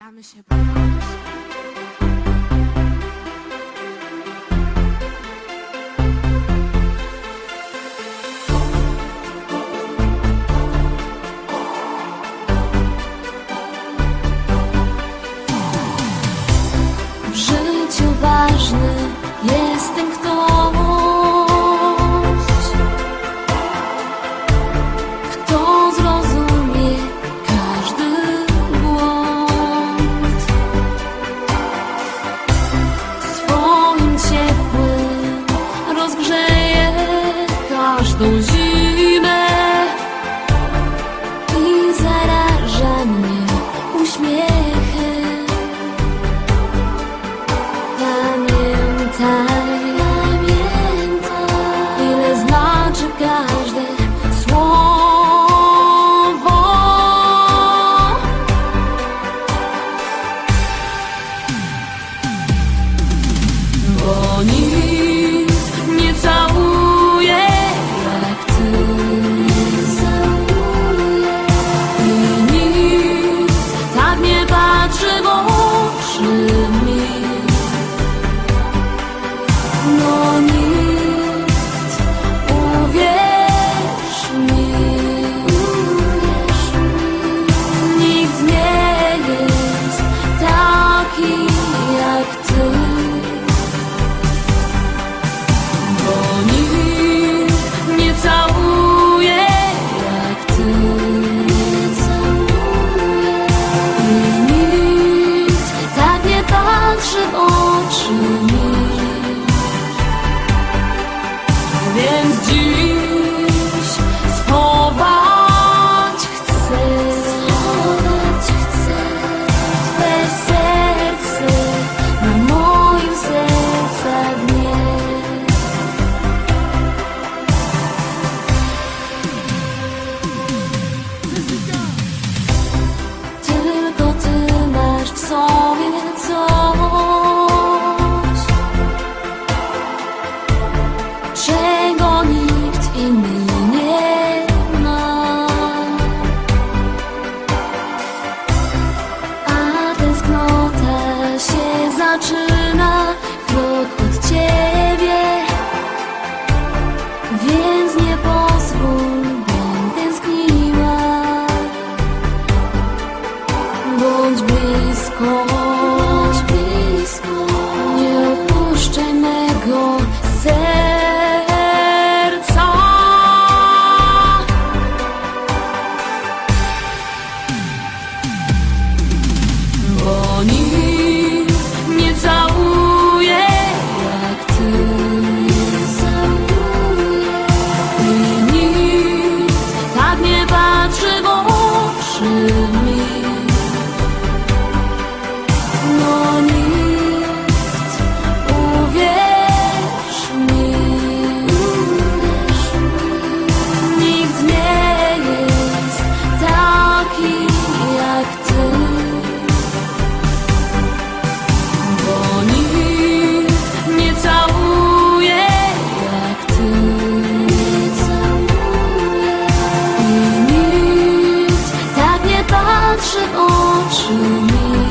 I'm a ship. mroczną zimę. I zaraża mnie uśmiechem. Pamiętaj, pamiętaj Ile znaczy każde słowo. Bo nic ningún what